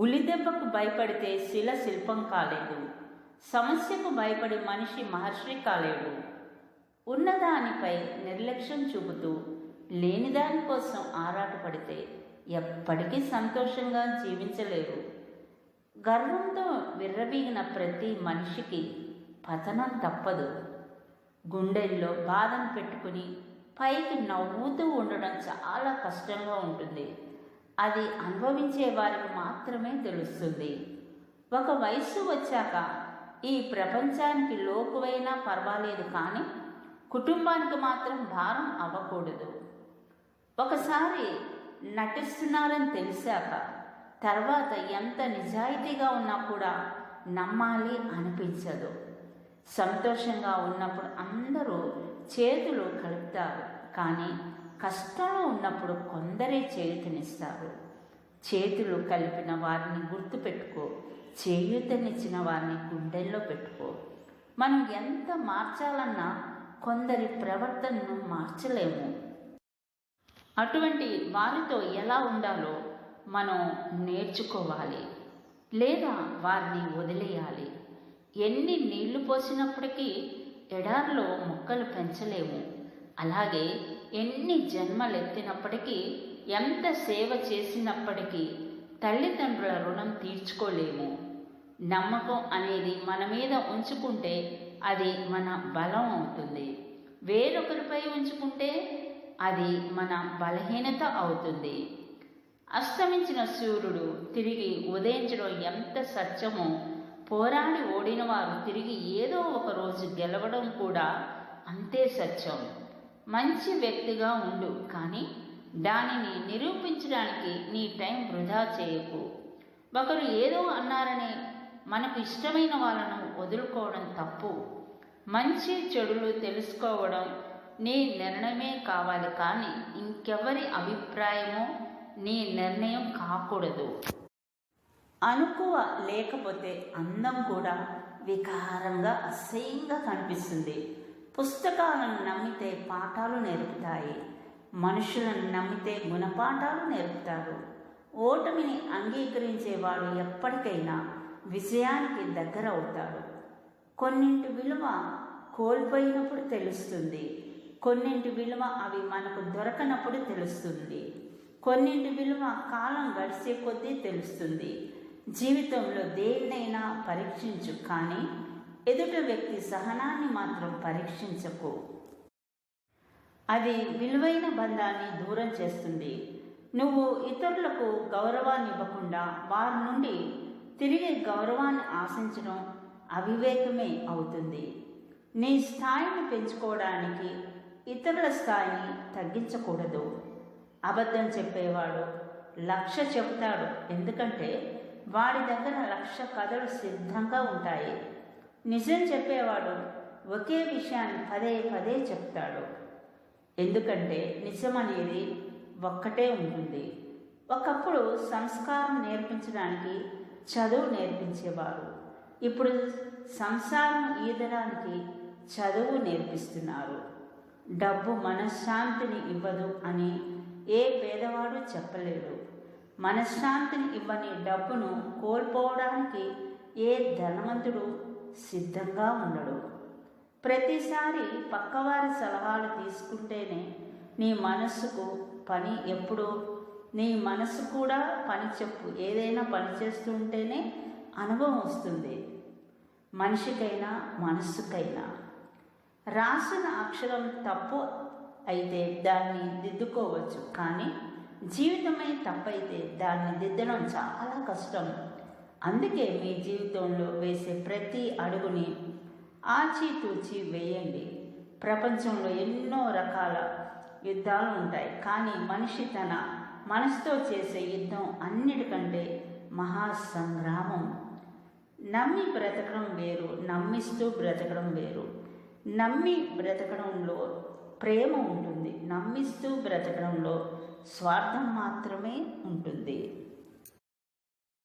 ఉలిదెబ్బకు భయపడితే శిల శిల్పం కాలేదు. సమస్యకు భయపడి మనిషి మహర్షి కాలేడు. ఉన్నదానిపై నిర్లక్ష్యం చూపుతూ లేని దానికోసం ఆరాటపడితే ఎప్పటికీ సంతోషంగా జీవించలేరు గర్వంతో విర్రవీగిన ప్రతి మనిషికి పతనం తప్పదు. గుండెల్లో బాధను పెట్టుకుని పైకి నవ్వుతూ ఉండడం చాలా కష్టంగా ఉంటుంది. అది అనుభవించే వారికి మాత్రమే తెలుస్తుంది. ఒక వయస్సు వచ్చాక ఈ ప్రపంచానికి లోకువైనా పర్వాలేదు కానీ కుటుంబానికి మాత్రం భారం అవ్వకూడదు. ఒకసారి నటిస్తున్నారని తెలిసాక తర్వాత ఎంత నిజాయితీగా ఉన్నా కూడా నమ్మాలి అనిపించదు. సంతోషంగా ఉన్నప్పుడు అందరూ చేతులు కలుపుతారు. కానీ కష్టంలో ఉన్నప్పుడు కొందరే చేయుతనిస్తారు. చేతులు కలిపిన వారిని గుర్తుపెట్టుకో. చేయుతనిచ్చిన వారిని గుండెల్లో పెట్టుకో. మనం ఎంత మార్చాలన్నా కొందరి ప్రవర్తనను మార్చలేము. అటువంటి వారితో ఎలా ఉండాలో మనం నేర్చుకోవాలి. లేదా వారిని వదిలేయాలి. ఎన్ని నీళ్ళు పోసినప్పటికీ ఎడారిలో మొక్కలు పెంచలేము. అలాగే ఎన్ని జన్మలెత్తినప్పటికీ ఎంత సేవ చేసినప్పటికీ తల్లిదండ్రుల రుణం తీర్చుకోలేము. నమ్మకం అనేది మన మీద ఉంచుకుంటే అది మన బలం అవుతుంది. వేరొకరిపై ఉంచుకుంటే అది మన బలహీనత అవుతుంది. అస్తమించిన సూర్యుడు తిరిగి ఉదయించడం ఎంత సత్యమో పోరాడి ఓడిన వారు తిరిగి ఏదో ఒక రోజు గెలవడం కూడా అంతే సత్యం. మంచి వ్యక్తిగా ఉండు కానీ దానిని నిరూపించడానికి నీ టైం వృధా చేయకు. ఒకరు ఏదో అన్నారని మనకు ఇష్టమైన వాళ్ళను వదులుకోవడం తప్పు. మంచి చెడులు తెలుసుకోవడం నీ నిర్ణయమే కావాలి కానీ ఇంకెవరి అభిప్రాయమో నీ నిర్ణయం కాకూడదు. అనుకువ లేకపోతే అందం కూడా వికారంగా అసహ్యంగా కనిపిస్తుంది. పుస్తకాలను నమ్మితే పాఠాలు నేర్పుతాయి. మనుషులను నమ్మితే గుణపాఠాలు నేర్పుతారు. ఓటమిని అంగీకరించేవాడు ఎప్పటికైనా విజయానికి దగ్గర అవుతాడు కొన్నింటి విలువ కోల్పోయినప్పుడు తెలుస్తుంది. కొన్నింటి విలువ అవి మనకు దొరకనప్పుడు తెలుస్తుంది. కొన్నింటి విలువ కాలం గడిచే కొద్దీ తెలుస్తుంది. జీవితంలో దేన్నైనా పరీక్షించు కానీ ఎదుట వ్యక్తి సహనాన్ని మాత్రం పరీక్షించకు. అది విలువైన బంధాన్ని దూరం చేస్తుంది. నువ్వు ఇతరులకు గౌరవాన్ని ఇవ్వకుండా వారి నుండి తిరిగి గౌరవాన్ని ఆశించడం అవివేకమే అవుతుంది. నీ స్థాయిని పెంచుకోవడానికి ఇతరుల స్థాయిని తగ్గించకూడదు. అబద్ధం చెప్పేవాడు లక్ష చెబుతాడు. ఎందుకంటే వాడి దగ్గర లక్ష కథలు సిద్ధంగా ఉంటాయి. నిజం చెప్పేవాడు ఒకే విషయాన్ని పదే పదే చెప్తాడు. ఎందుకంటే నిజం అనేది ఒక్కటే ఉంటుంది. ఒకప్పుడు సంస్కారం నేర్పించడానికి చదువు నేర్పించేవారు. ఇప్పుడు సంసారం ఈదడానికి చదువు నేర్పిస్తున్నారు. డబ్బు మనశ్శాంతిని ఇవ్వదు అని ఏ పేదవాడు చెప్పలేడు. మనశ్శాంతిని ఇవ్వని డబ్బును కోల్పోవడానికి ఏ ధనవంతుడు సిద్ధంగా ఉండడు ప్రతిసారి పక్కవారి సలహాలు తీసుకుంటేనే నీ మనస్సుకు పని ఎప్పుడు నీ మనసు కూడా పని చెప్పు ఏదైనా పని చేస్తుంటేనే అనుభవం వస్తుంది. మనిషికైనా మనస్సుకైనా. రాసిన అక్షరం తప్పు అయితే దాన్ని దిద్దుకోవచ్చు కానీ జీవితమే తప్పైతే దాన్ని దిద్దడం చాలా కష్టం. అందుకే మీ జీవితంలో వేసే ప్రతి అడుగుని ఆచితూచి వేయండి. ప్రపంచంలో ఎన్నో రకాల యుద్ధాలు ఉంటాయి. కానీ మనిషి తన మనసుతో చేసే యుద్ధం అన్నిటికంటే మహాసంగ్రామం. నమ్మి బ్రతకడం వేరు నమ్మిస్తూ బ్రతకడం వేరు. నమ్మి బ్రతకడంలో ప్రేమ ఉంటుంది. నమ్మిస్తూ బ్రతకడంలో స్వార్థం మాత్రమే ఉంటుంది.